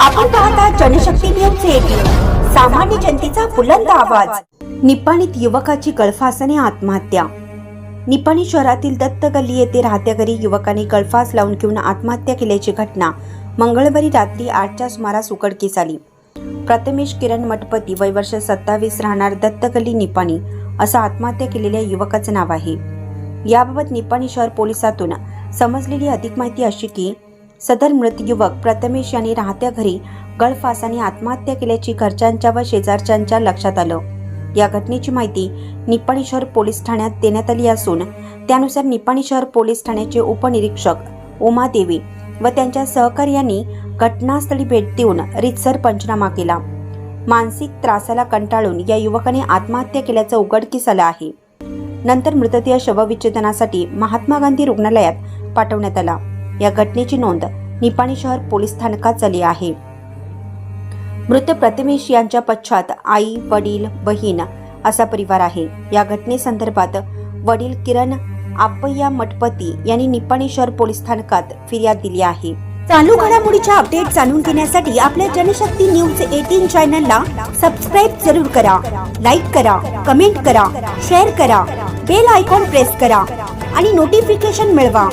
आपण पाहता Janshakti news eighteen सामान्य जनतेचा बुलंद आवाज. निपाणीत युवकाची गळफासाने आत्महत्या. निपाणी शहरातील दत्त गल्ली येथे राहत्या घरी युवकाने गळफास लावून घेऊन आत्महत्या केल्याची घटना मंगळवारी रात्री आठच्या सुमारास उघडकीस आली. प्रथमेश किरण मठपती वय वर्ष सत्तावीस राहणार दत्त गल्ली निपाणी असं आत्महत्या केलेल्या युवकाचं नाव आहे. याबाबत निपाणी शहर पोलिसातून समजलेली अधिक माहिती अशी की सदर मृत युवक प्रथमेश यांनी राहत्या घरी गळफासाने आत्महत्या केल्याची घरच्यांच्या व शेजारच्यांच्या लक्षात आलं. या घटनेची माहिती निपाणी शहर पोलीस ठाण्यात देण्यात आली असून त्यानुसार निपाणी शहर पोलीस ठाण्याचे उपनिरीक्षक उमा देवी व त्यांच्या सहकार्यांनी घटनास्थळी भेट देऊन रितसर पंचनामा केला. मानसिक त्रासाला कंटाळून या युवकाने आत्महत्या केल्याचं उघडकीस आलं आहे. नंतर मृतदेह शवविच्छेदनासाठी महात्मा गांधी रुग्णालयात पाठवण्यात आला. या घटनेची नोंद निपाणी शहर पोलीस स्थानकात झाली आहे. मृत प्रथमेश यांच्या पश्चात आई वडील बहीण असा परिवार आहे. या घटनेसंदर्भात वडील किरण आपय्या मठपती यांनी निपाणी शहर पोलीस स्थानकात फिर्याद दिली आहे. चालू घडामोडीच्या अपडेट जाणून घेण्यासाठी आपल्या जनशक्ती न्यूज एटीन चॅनलला सबस्क्राईब जरूर करा. लाईक करा कमेंट करा शेअर करा बेल आयकॉन प्रेस करा आणि नोटिफिकेशन मिळवा.